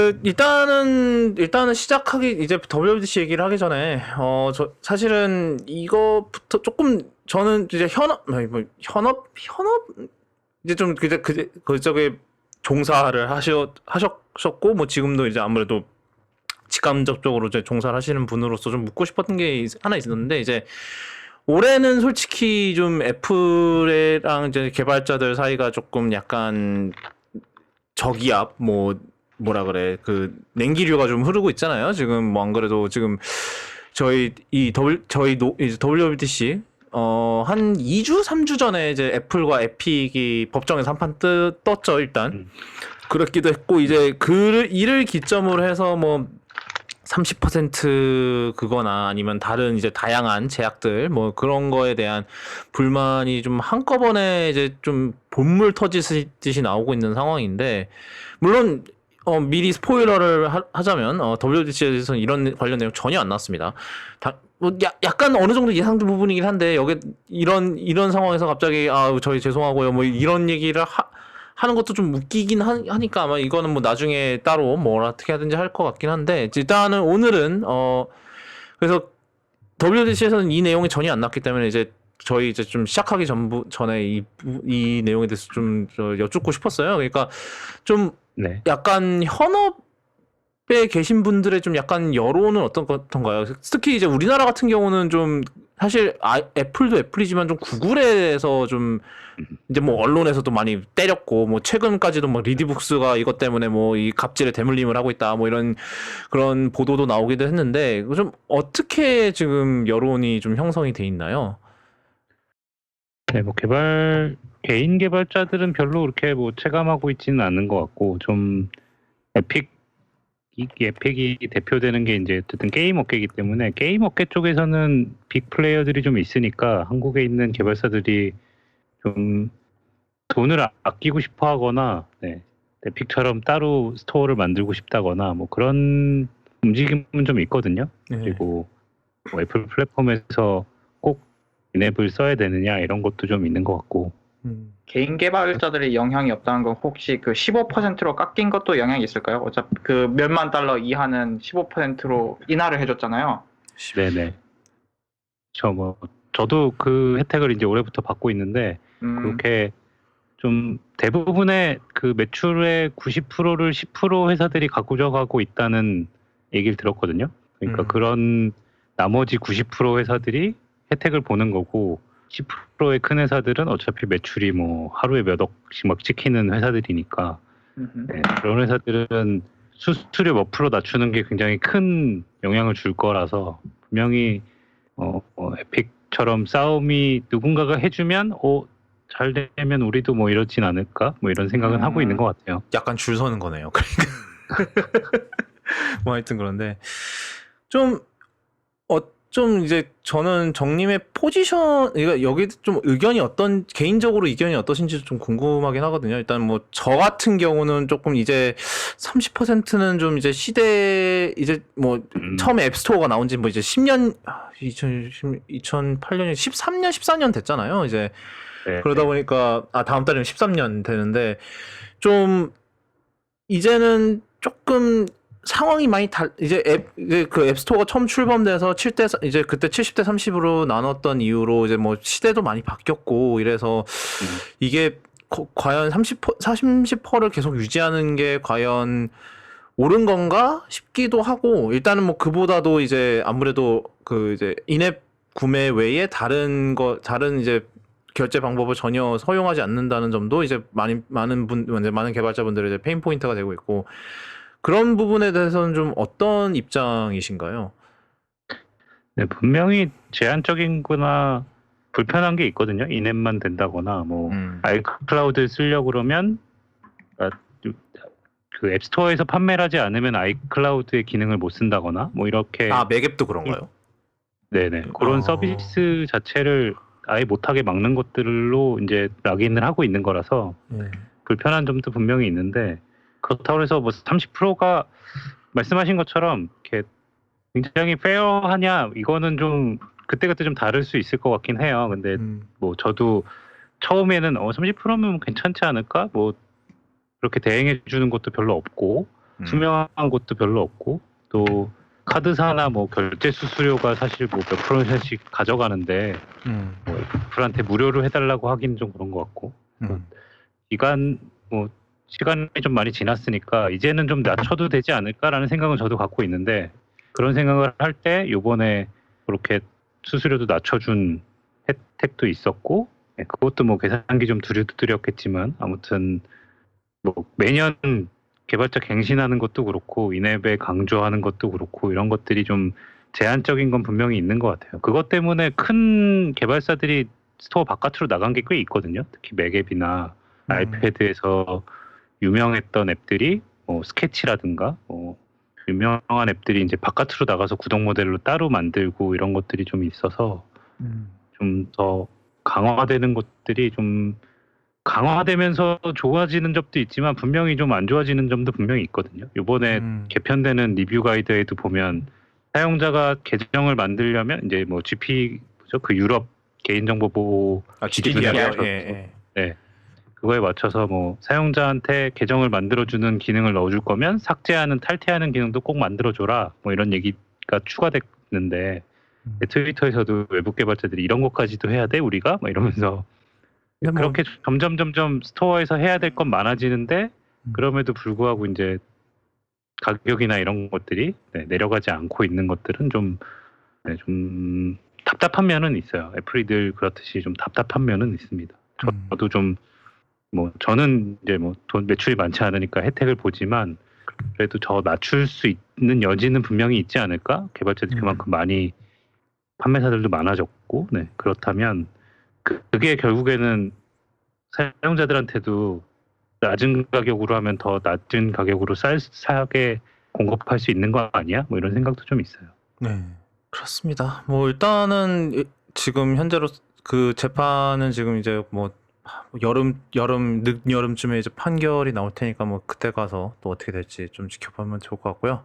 그, 일단은 일단은 시작하기 이제 WWDC 얘기를 하기 전에 어 저 사실은 이거부터 조금 저는 이제 현업 뭐 현업? 현업? 이제 좀 그제 그제 그쪽에 종사를 하셨 하셨고 뭐 지금도 이제 아무래도 직감적적으로 이제 종사를 하시는 분으로서 좀 묻고 싶었던 게 있- 하나 있었는데 이제 올해는 솔직히 좀 애플이랑 이제 개발자들 사이가 조금 약간 저기압 뭐 뭐라 그래 그 냉기류가 좀 흐르고 있잖아요. 지금 뭐 안 그래도 지금 저희 이 W 저희 노, 이제 WWDC 어한 2주 3주 전에 이제 애플과 에픽이 법정에서 한판 떴죠 일단 음. 그렇기도 했고 이제 그 이를 기점으로 해서 뭐 30% 그거나 아니면 다른 이제 다양한 제약들 뭐 그런 거에 대한 불만이 좀 한꺼번에 이제 좀 본물 터지듯이 나오고 있는 상황인데 물론 어, 미리 스포일러를 하, 자면 어, WDC에서는 이런 관련 내용 전혀 안 나왔습니다. 다, 뭐 야, 약간 어느 정도 예상된 부분이긴 한데 여기 이런 이런 상황에서 갑자기 아 저희 죄송하고요 뭐 이런 얘기를 하, 하는 것도 좀 웃기긴 하, 하니까 아마 이거는 뭐 나중에 따로 뭘 어떻게 하든지 할 것 같긴 한데 일단은 오늘은 어 그래서 WDC에서는 이 내용이 전혀 안 났기 때문에 이제 저희 이제 좀 시작하기 전부 전에 이, 부- 이 내용에 대해서 좀저 여쭙고 싶었어요. 그러니까 좀 네. 약간 현업에 계신 분들의 좀 약간 여론은 어떤 건가요? 특히 이제 우리나라 같은 경우는 좀 사실 아, 애플도 애플이지만 좀 구글에서 좀 이제 뭐 언론에서도 많이 때렸고 뭐 최근까지도 뭐 리디북스가 이것 때문에 뭐 이 갑질에 대물림을 하고 있다 뭐 이런 그런 보도도 나오기도 했는데 좀 어떻게 지금 여론이 좀 형성이 돼 있나요? 네, 뭐 개발 개인 개발자들은 별로 그렇게 뭐 체감하고 있지는 않은 것 같고 좀 에픽 이 에픽이 대표되는 게 이제 어쨌든 게임 업계이기 때문에 게임 업계 쪽에서는 빅 플레이어들이 좀 있으니까 한국에 있는 개발사들이 좀 돈을 아- 아끼고 싶어 하거나 네, 에픽처럼 따로 스토어를 만들고 싶다거나 뭐 그런 움직임은 좀 있거든요. 네. 그리고 뭐 애플 플랫폼에서 앱을 써야 되느냐 이런 것도 좀 있는 것 같고 음. 개인 개발자들의 영향이 없다는 건 혹시 그 15%로 깎인 것도 영향이 있을까요? 어차피 그 몇만 달러 이하는 15%로 인하를 해줬잖아요. 네네 저 뭐 저도 그 혜택을 이제 올해부터 받고 있는데 음, 그렇게 좀 대부분의 그 매출의 90%를 10% 회사들이 가져가고 있다는 얘기를 들었거든요. 그러니까 음. 그런 나머지 90% 회사들이 혜택을 보는 거고 10%의 큰 회사들은 어차피 매출이 뭐 하루에 몇 억씩 막 찍히는 회사들이니까. 네, 그런 회사들은 수수료 몇 프로 낮추는 게 굉장히 큰 영향을 줄 거라서 분명히 어, 어, 에픽처럼 싸움이 누군가가 해주면 어, 잘 되면 우리도 뭐 이렇진 않을까 뭐 이런 생각은 음. 하고 있는 것 같아요. 약간 줄 서는 거네요. 그러니까 뭐 하여튼 그런데 좀 어 좀 이제 저는 정님의 포지션 그러니까 여기 좀 의견이 어떤 개인적으로 의견이 어떠신지 좀 궁금하긴 하거든요. 일단 뭐 저 같은 경우는 조금 이제 30%는 좀 이제 시대 이제 뭐 음. 처음에 앱스토어가 나온 지 뭐 이제 10년 2010, 2008년이 13년 14년 됐잖아요. 이제 네. 그러다 보니까 아 다음 달이면 13년 되는데 좀 이제는 조금 상황이 많이 달 이제 앱 이제 그 앱스토어가 처음 출범돼서 7대 이제 그때 70대 30으로 나눴던 이후로 이제 뭐 시대도 많이 바뀌었고 이래서 이게 거- 과연 30% 30%를 계속 유지하는 게 과연 옳은 건가 싶기도 하고 일단은 뭐 그보다도 이제 아무래도 그 이제 인앱 구매 외에 다른 거 다른 이제 결제 방법을 전혀 허용하지 않는다는 점도 이제 많이 많은 분 이제 많은 개발자분들의 이제 페인 포인트가 되고 있고 그런 부분에 대해서는 좀 어떤 입장이신가요? 네, 분명히 제한적인 거나 불편한 게 있거든요. 인앱만 된다거나 뭐 음. 아이클라우드 쓰려고 그러면 아, 그 앱스토어에서 판매를 하지 않으면 아이클라우드의 기능을 못 쓴다거나 뭐 이렇게 아 맥앱도 그런가요? 네네 그런 어. 서비스 자체를 아예 못하게 막는 것들로 이제 락인을 하고 있는 거라서 네. 불편한 점도 분명히 있는데 그렇다고 해서 뭐 30%가 말씀하신 것처럼 이렇게 굉장히 페어하냐 이거는 좀 그때그때 좀 다를 수 있을 것 같긴 해요. 근데 음. 뭐 저도 처음에는 어 30%면 괜찮지 않을까? 뭐 그렇게 대행해 주는 것도 별로 없고 음. 투명한 곳도 별로 없고 또 카드사나 뭐 결제 수수료가 사실 뭐 몇 프로센트씩 가져가는데 음. 뭐 애플한테 무료로 해달라고 하긴 좀 그런 것 같고 음. 기간 뭐 시간이 좀 많이 지났으니까 이제는 좀 낮춰도 되지 않을까라는 생각은 저도 갖고 있는데 그런 생각을 할 때 요번에 그렇게 수수료도 낮춰준 혜택도 있었고 예, 그것도 뭐 계산기 좀 두려두드렸겠지만 아무튼 뭐 매년 개발자 갱신하는 것도 그렇고 인앱에 강조하는 것도 그렇고 이런 것들이 좀 제한적인 건 분명히 있는 것 같아요. 그것 때문에 큰 개발사들이 스토어 바깥으로 나간 게 꽤 있거든요. 특히 맥앱이나 음. 아이패드에서 유명했던 앱들이 뭐 스케치라든가 뭐 유명한 앱들이 이제 바깥으로 나가서 구독 모델로 따로 만들고 이런 것들이 좀 있어서 음. 좀더 강화되는 것들이 좀 강화되면서 좋아지는 점도 있지만 분명히 좀 안 좋아지는 점도 분명히 있거든요. 이번에 음. 개편되는 리뷰 가이드에도 보면 사용자가 계정을 만들려면 이제 뭐 GP? 그 유럽 개인정보 보호 아, GDPR. 맞춰서 예, 예. 그거에 맞춰서 뭐 사용자한테 계정을 만들어주는 기능을 넣어줄 거면 삭제하는 탈퇴하는 기능도 꼭 만들어줘라 뭐 이런 얘기가 추가됐는데 음. 트위터에서도 외부 개발자들이 이런 것까지도 해야 돼 우리가 막 이러면서 뭐, 그렇게 점점 점점 스토어에서 해야 될 건 많아지는데 음. 그럼에도 불구하고 이제 가격이나 이런 것들이 네, 내려가지 않고 있는 것들은 좀, 네, 좀 답답한 면은 있어요. 애플이 늘 그렇듯이 좀 답답한 면은 있습니다. 음. 저도 좀 뭐 저는 이제 뭐 돈 매출이 많지 않으니까 혜택을 보지만 그래도 저 낮출 수 있는 여지는 분명히 있지 않을까? 개발자들이 음. 그만큼 많이 판매사들도 많아졌고, 네 그렇다면 그- 그게 결국에는 사용자들한테도 낮은 가격으로 하면 더 낮은 가격으로 쌀 싸게 공급할 수 있는 거 아니야? 뭐 이런 생각도 좀 있어요. 네, 그렇습니다. 뭐 일단은 이- 지금 현재로 그 재판은 지금 이제 뭐 여름 여름 늦 여름쯤에 이제 판결이 나올 테니까 뭐 그때 가서 또 어떻게 될지 좀 지켜보면 좋을 것 같고요.